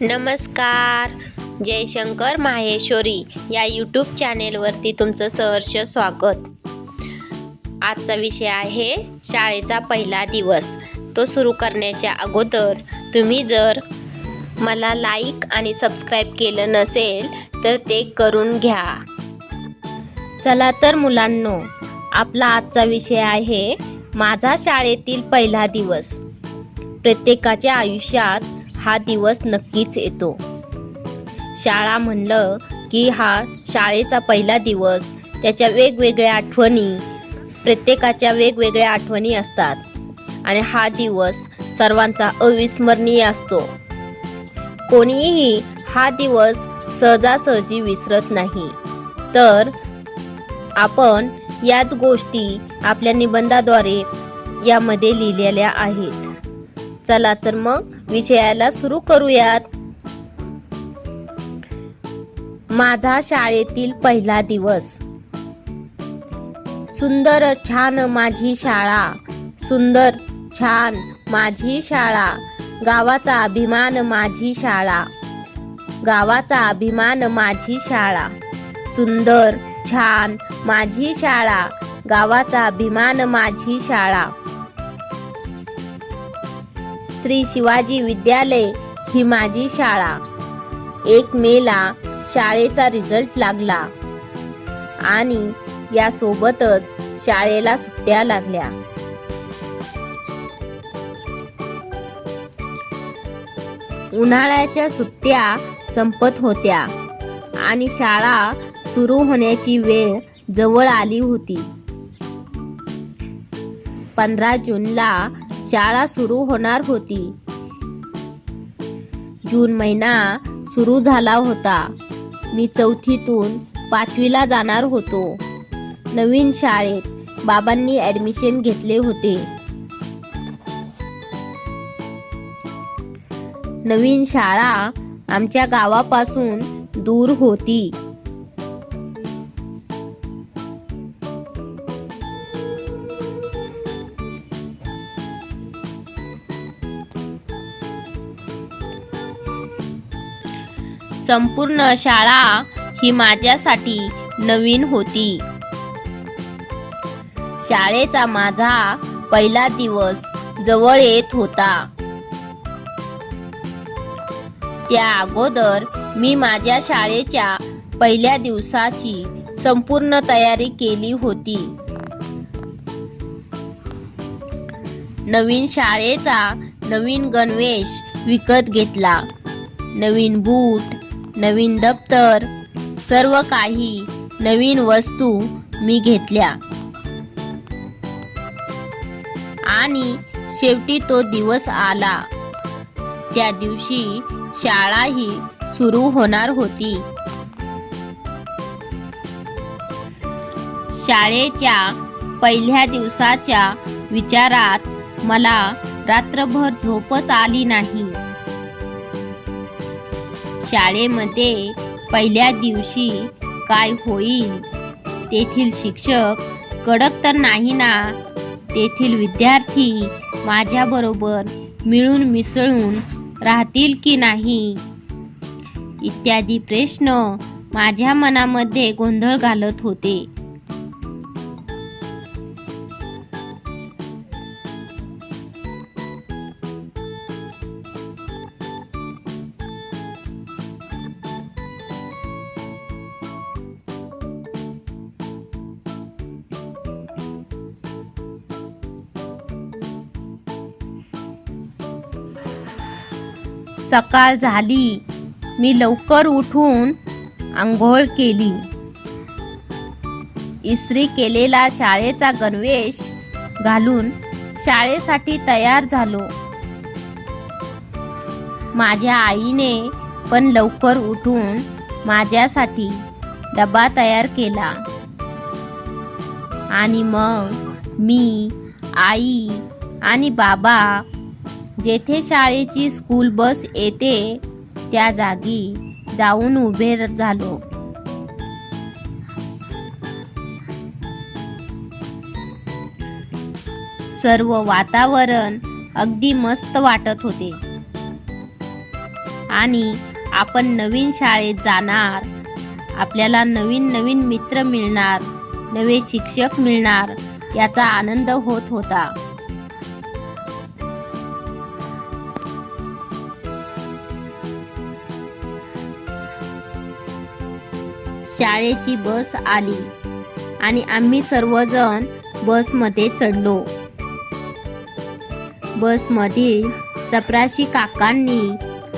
नमस्कार. जयशंकर माहेश्वरी या यूट्यूब चॅनेलवरती तुमचं सहर्ष स्वागत. आजचा विषय आहे शाळेचा पहिला दिवस. तो सुरू करण्याच्या अगोदर तुम्ही जर मला लाईक आणि सबस्क्राईब केलं नसेल तर ते करून घ्या. चला तर मुलांनो आपला आजचा विषय आहे माझा शाळेतील पहिला दिवस. प्रत्येकाच्या आयुष्यात हा दिवस नक्कीच येतो. शाळा म्हणलं की हा शाळेचा पहिला दिवस. त्याच्या वेगवेगळ्या आठवणी प्रत्येकाच्या वेगवेगळ्या आठवणी असतात. आणि हा दिवस सर्वांचा अविस्मरणीय असतो. कोणीही हा दिवस सहजासहजी विसरत नाही. तर आपण याच गोष्टी आपल्या निबंधाद्वारे यामध्ये लिहिलेल्या आहेत. चला तर मग विषयाला सुरू करूयात. माझा शाळेतील पहिला दिवस. सुंदर छान माझी शाळा. सुंदर छान माझी शाळा. गावाचा अभिमान माझी शाळा. गावाचा अभिमान माझी शाळा. सुंदर छान माझी शाळा. गावाचा अभिमान माझी शाळा. श्री शिवाजी विद्यालय ही माझी शाळा. एक मेला शाळेचा रिझल्ट लागला. आणि यासोबतच शाळेला सुट्ट्या लागल्या. उन्हाळ्याच्या सुट्ट्या संपत होत्या आणि शाळा सुरू होण्याची वेळ जवळ आली होती. पंधरा जूनला शाळा सुरू होणार होती. जून महिना सुरू झाला होता. मी चौथीतून पाचवीला जाणार होतो. नवीन शाळेत बाबांनी ॲडमिशन घेतले होते. नवीन शाळा आमच्या गावापासून दूर होती. संपूर्ण शाळा ही माझ्यासाठी नवीन होती. शाळेचा माझा पहिला दिवस जवळ येत होता. त्या अगोदर मी माझ्या शाळेच्या पहिल्या दिवसाची संपूर्ण तयारी केली होती. नवीन शाळेचा नवीन गणवेश विकत घेतला. नवीन बूट नवीन दप्तर सर्व काही नवीन वस्तू मी घेतल्या. आणि शेवटी तो दिवस आला. त्या दिवशी शाळाही सुरू होणार होती. शाळेच्या पहिल्या दिवसाच्या विचारात मला रात्रभर झोपच आली नाही. शाळेमध्ये पहिल्या दिवशी काय होईल तेथील शिक्षक कडक तर नाही ना तेथील विद्यार्थी माझ्याबरोबर मिळून मिसळून राहतील की नाही? इत्यादी प्रश्न माझ्या मनामध्ये गोंधळ घालत होते. सकाळ झाली. मी लवकर उठून आंघोळ केली. इस्त्री केलेला शाळेचा गणवेश घालून शाळेसाठी तयार झालो. माझ्या आईने पण लवकर उठून माझ्यासाठी डबा तयार केला. आणि मग मी आई आणि बाबा जेथे शाळेची स्कूल बस येते त्या जागी जाऊन उभे झालो. सर्व वातावरण अगदी मस्त वाटत होते. आणि आपण नवीन शाळेत जाणार आपल्याला नवीन नवीन मित्र मिळणार नवे शिक्षक मिळणार याचा आनंद होत होता. शाळेची बस आली आणि आम्ही सर्वजण बसमध्ये चढलो. बसमधील चपराशी काकांनी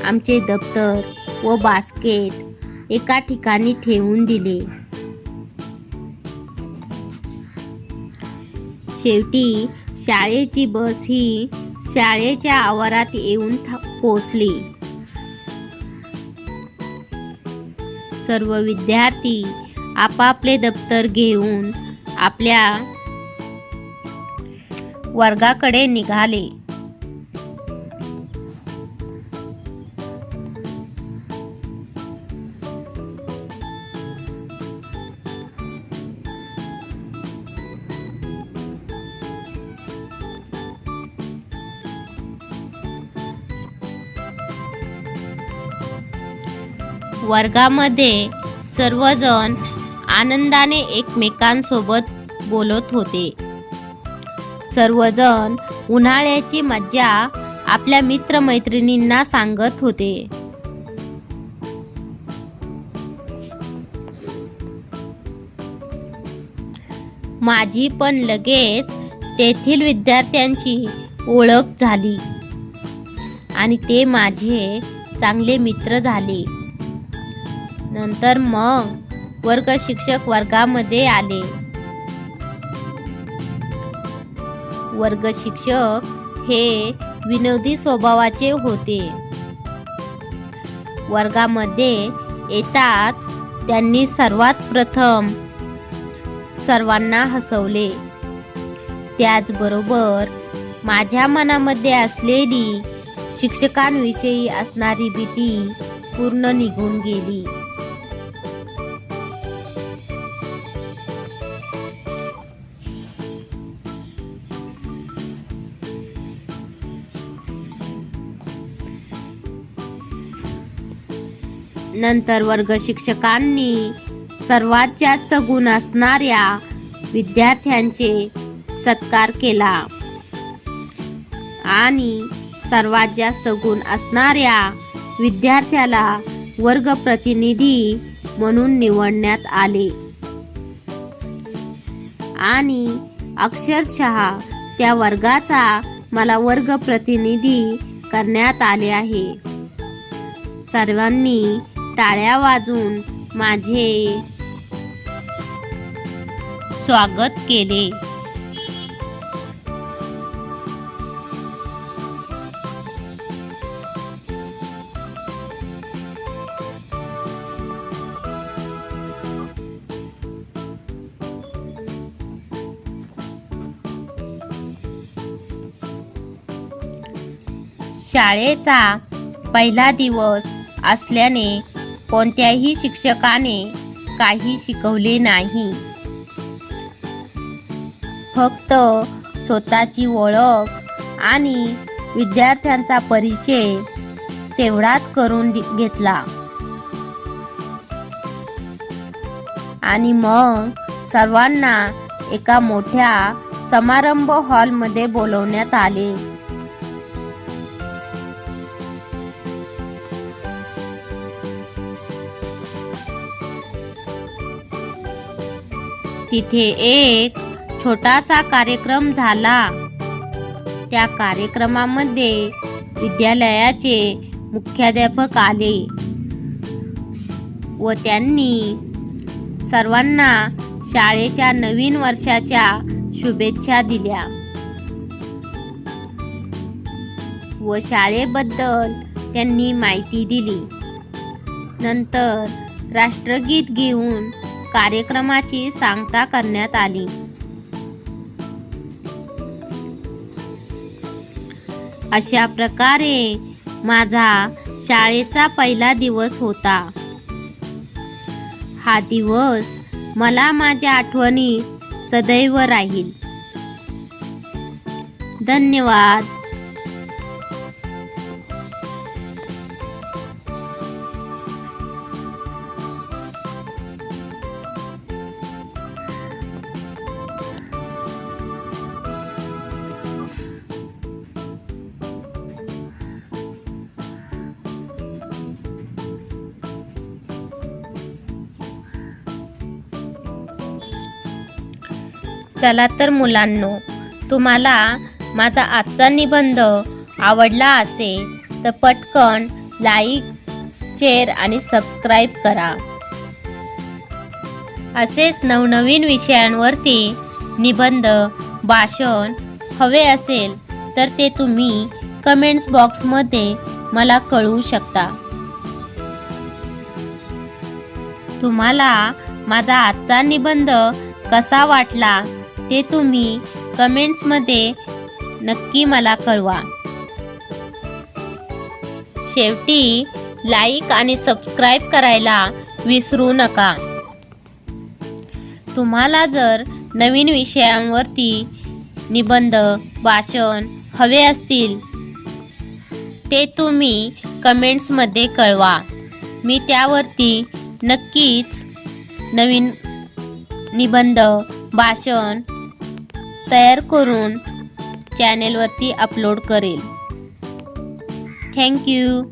आमचे दप्तर व बास्केट एका ठिकाणी ठेवून दिले. शेवटी शाळेची बस ही शाळेच्या आवारात येऊन था- पोचली सर्व विद्यार्थी आपापले दप्तर घेऊन आपल्या वर्गाकडे निघाले. वर्गामध्ये सर्वजण आनंदाने एकमेकांसोबत बोलत होते. सर्वजण उन्हाळ्याची मज्जा आपल्या मित्रमैत्रिणींना सांगत होते. माझी पण लगेच तेथील विद्यार्थ्यांची ओळख झाली आणि ते माझे चांगले मित्र झाले. नंतर मग वर्ग शिक्षक वर्गामध्ये आले. वर्ग शिक्षक हे विनोदी स्वभावाचे होते. वर्गामध्ये येताच त्यांनी सर्वात प्रथम सर्वांना हसवले. त्याचबरोबर माझ्या मनामध्ये असलेली शिक्षकांविषयी असणारी भीती पूर्ण निघून गेली. नंतर वर्ग शिक्षकांनी सर्वात जास्त गुण असणाऱ्या विद्यार्थ्यांचे सत्कार केला. आणि सर्वात जास्त गुण असणाऱ्या विद्यार्थ्याला वर्ग प्रतिनिधी म्हणून निवडण्यात आले. आणि अक्षरशः त्या वर्गाचा मला वर्ग प्रतिनिधी करण्यात आले आहे. सर्वांनी टाळ्या वाजून माझे स्वागत केले. शाळेचा पहिला दिवस असल्याने कोणत्याही शिक्षकाने काही शिकवले नाही. फक्त स्वतःची ओळख आणि विद्यार्थ्यांचा परिचय तेवढाच करून घेतला. आणि मग सर्वांना एका मोठ्या समारंभ हॉलमध्ये बोलवण्यात आले. तिथे एक छोटासा कार्यक्रम झाला. त्या कार्यक्रमामध्ये विद्यालयाचे मुख्याध्यापक आले व त्यांनी सर्वांना शाळेच्या नवीन वर्षाच्या शुभेच्छा दिल्या. व शाळेबद्दल त्यांनी माहिती दिली. नंतर राष्ट्रगीत घेऊन कार्यक्रमाची सांगता करण्यात आली. अशा प्रकारे माझा शाळेचा पहिला दिवस होता. हा दिवस मला माझ्या आठवणी सदैव राहील. धन्यवाद. चला तर मुलांनो तुम्हाला माझा आजचा निबंध आवडला असेल तर पटकन लाईक शेअर आणि सबस्क्राईब करा. असेच नवनवीन विषयांवरती निबंध भाषण हवे असेल तर ते तुम्ही कमेंट्स बॉक्समध्ये मला कळवू शकता. तुम्हाला माझा आजचा निबंध कसा वाटला? ते तुम्ही कमेंट्समध्ये नक्की मला कळवा. शेवटी लाईक आणि सबस्क्राईब करायला विसरू नका. तुम्हाला जर नवीन विषयांवरती निबंध भाषण हवे असतील ते तुम्ही कमेंट्समध्ये कळवा. मी त्यावरती नक्कीच नवीन निबंध भाषण तयार करून चॅनेलवरती अपलोड करेल. थँक्यू